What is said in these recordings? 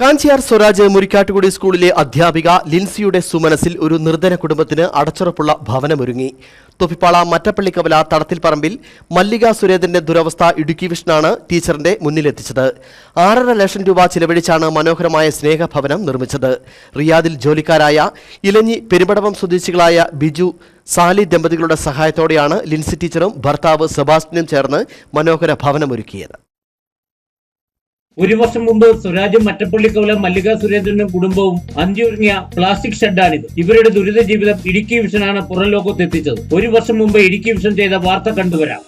കാഞ്ചിയാർ സ്വരാജ് മുരിക്കാട്ടുകുടി സ്കൂളിലെ അധ്യാപിക ലിൻസിയുടെ സുമനസിൽ ഒരു നിർധന കുടുംബത്തിന് അടച്ചുറപ്പുള്ള ഭവനമൊരുങ്ങി. തൊപ്പിപ്പാള മറ്റപ്പള്ളിക്കവല തടത്തിൽപ്പറമ്പിൽ മല്ലിക സുരേന്ദ്രന്റെ ദുരവസ്ഥ ഇടുക്കി വിഷ്ണാണ് ടീച്ചറിന്റെ മുന്നിലെത്തിച്ചത്. ആറര ലക്ഷം രൂപ ചിലവഴിച്ചാണ് മനോഹരമായ സ്നേഹഭവനം നിർമ്മിച്ചത്. റിയാദിൽ ജോലിക്കാരായ ഇലഞ്ഞി പെരുമ്പടവം സ്വദേശികളായ ബിജു സാലി ദമ്പതികളുടെ സഹായത്തോടെയാണ് ലിൻസി ടീച്ചറും ഭർത്താവ് സെബാസ്റ്റിനും ചേർന്ന് മനോഹര ഭവനമൊരുക്കിയത്. ഒരു വർഷം മുമ്പ് സ്വരാജും മറ്റപ്പള്ളിക്കവല മല്ലിക സുരേന്ദ്രനും കുടുംബവും അന്തിയൊരുങ്ങിയ പ്ലാസ്റ്റിക് ഷെഡാണിത്. ഇവരുടെ ദുരിത ജീവിതം ഇടുക്കി വിഷനാണ് പുറം ലോകത്തെത്തിച്ചത്. ഒരു വർഷം മുമ്പ് ഇടുക്കി വിഷൻ ചെയ്ത വാർത്ത കണ്ടുവരാം.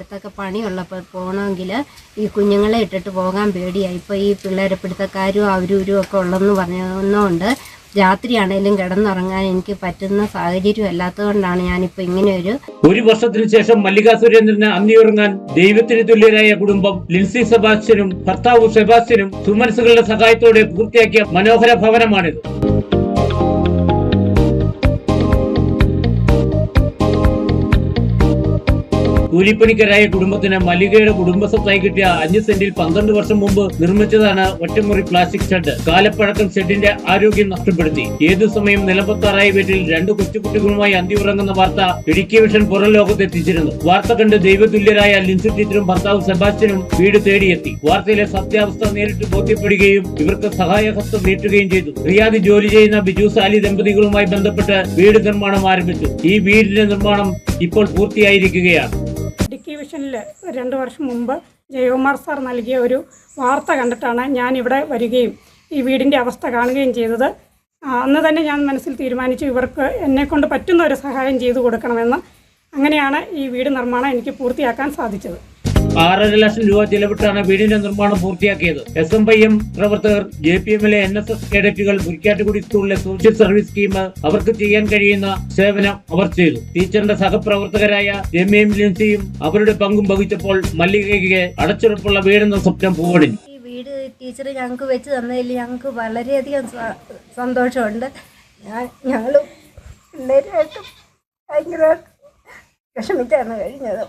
അടുത്തൊക്കെ പണിയുള്ളപ്പോൾ പോകണമെങ്കിൽ ഈ കുഞ്ഞുങ്ങളെ ഇട്ടിട്ട് പോകാൻ പേടിയായി. ഇപ്പോൾ ഈ പിള്ളേരെ പിടുത്തക്കാരും അവരും ഒക്കെ ഉള്ളതെന്ന് പറഞ്ഞതുകൊണ്ട് രാത്രിയാണേലും കിടന്നുറങ്ങാൻ എനിക്ക് പറ്റുന്ന സാഹചര്യം അല്ലാത്തതുകൊണ്ടാണ് ഞാനിപ്പോൾ ഇങ്ങനെ ഒരു ഒരു വർഷത്തിനു ശേഷം മല്ലിക സുരേന്ദ്രന് അന്തിയുറങ്ങാൻ ദൈവത്തിന് തുല്യരായ കുടുംബം ലിൻസി സെബാസ്റ്റ്യനും ഭർത്താവ് സെബാസ്റ്റ്യനും സുമനസുകളുടെ സഹായത്തോടെ പൂർത്തിയാക്കിയ മനോഹര ഭവനമാണിത്. കൂലിപ്പണിക്കരായ കുടുംബത്തിന് മല്ലികയുടെ കുടുംബസ്വത്തായി കിട്ടിയ അഞ്ച് സെന്റിൽ പന്ത്രണ്ട് വർഷം മുമ്പ് നിർമ്മിച്ചതാണ് ഒറ്റമുറി പ്ലാസ്റ്റിക് ഷെഡ്. കാലപ്പഴക്കം ഷെഡിന്റെ ആരോഗ്യം നഷ്ടപ്പെടുത്തി. ഏതു സമയം നിലമ്പത്താറായ വീട്ടിൽ രണ്ട് കൊച്ചുകുട്ടികളുമായി അന്തി ഉറങ്ങുന്ന വാർത്ത ഇടുക്കി വിഷൻ പുറം ലോകത്തെത്തിച്ചിരുന്നു. വാർത്ത കണ്ട് ദൈവതുല്യരായ ലിൻസി ടീച്ചറും ഭർത്താവ് സെബാസ്റ്റ്യനും വീട് തേടിയെത്തി. വാർത്തയിലെ സത്യാവസ്ഥ നേരിട്ട് ബോധ്യപ്പെടുകയും ഇവർക്ക് സഹായഹസ്തം നീട്ടുകയും ചെയ്തു. റിയാദ് ജോലി ചെയ്യുന്ന ബിജു സാലി ദമ്പതികളുമായി ബന്ധപ്പെട്ട് വീട് നിർമ്മാണം ആരംഭിച്ചു. ഈ വീടിന്റെ നിർമ്മാണം ഇപ്പോൾ പൂർത്തിയായിരിക്കുകയാണ്. രണ്ട് വർഷം മുമ്പ് ജയകുമാർ സാർ നൽകിയ ഒരു വാർത്ത കണ്ടിട്ടാണ് ഞാൻ ഇവിടെ വരികയും ഈ വീടിന്റെ അവസ്ഥ കാണുകയും ചെയ്തത്. അന്ന് തന്നെ ഞാൻ മനസ്സിൽ തീരുമാനിച്ചു ഇവർക്ക് എന്നെക്കൊണ്ട് പറ്റുന്ന ഒരു സഹായം ചെയ്തു കൊടുക്കണമെന്ന്. അങ്ങനെയാണ് ഈ വീട് നിർമ്മാണം എനിക്ക് പൂർത്തിയാക്കാൻ സാധിച്ചത്. ആറര ലക്ഷം രൂപ ചെലവിട്ടാണ് വീടിന്റെ നിർമ്മാണം പൂർത്തിയാക്കിയത്. എസ് എം ഐ എം പ്രവർത്തകർ ജെ പി എമ്മിലെ എൻ എസ് എസ് കേഡറ്റുകൾ മുരിക്കാട്ടുകുടി സ്കൂളിലെ സോഷ്യൽ സർവീസ് സ്കീം അവർക്ക് ചെയ്യാൻ കഴിയുന്ന സേവനം അവർ ചെയ്തു. ടീച്ചറിന്റെ സഹപ്രവർത്തകരായ രമ്യയും ലിൻസിയും അവരുടെ പങ്കും വഹിച്ചപ്പോൾ മല്ലികയ്ക്ക് അടച്ചുറപ്പുള്ള വീടെന്ന സ്വപ്നം പൂവണിഞ്ഞു. വീട് ടീച്ചർ ഞങ്ങൾക്ക് വെച്ച് തന്നതിൽ ഞങ്ങൾക്ക് വളരെയധികം സന്തോഷമുണ്ട്. ഞങ്ങളും ഭയങ്കരമായിട്ട് വിഷമിച്ചാണ് കഴിഞ്ഞത്.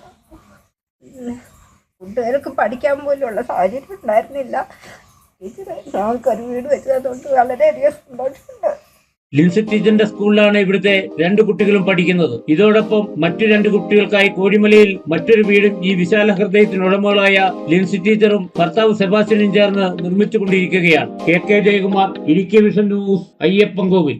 കൂട്ടുകാർക്ക് പഠിക്കാൻ പോലുള്ള സാഹചര്യം ഉണ്ടായിരുന്നില്ല. ടീച്ചർ വീട് വെച്ചതുകൊണ്ട് വളരെയധികം സന്തോഷമുണ്ട്. ലിൻസി ടീച്ചറിന്റെ സ്കൂളിലാണ് ഇവിടുത്തെ രണ്ട് കുട്ടികളും പഠിക്കുന്നത്. ഇതോടൊപ്പം മറ്റു രണ്ട് കുട്ടികൾക്കായി കോഴിമലയിൽ മറ്റൊരു വീടും ഈ വിശാല ഹൃദയത്തിന് ഉടമകളായ ലിൻസി ടീച്ചറും ഭർത്താവ് സെബാസ്റ്റ്യനും ചേർന്ന് നിർമ്മിച്ചുകൊണ്ടിരിക്കുകയാണ്. കെ കെ ജയകുമാർ ഇരിക്കെ വിഷൻ ന്യൂസ് അയ്യപ്പൻകോവിൽ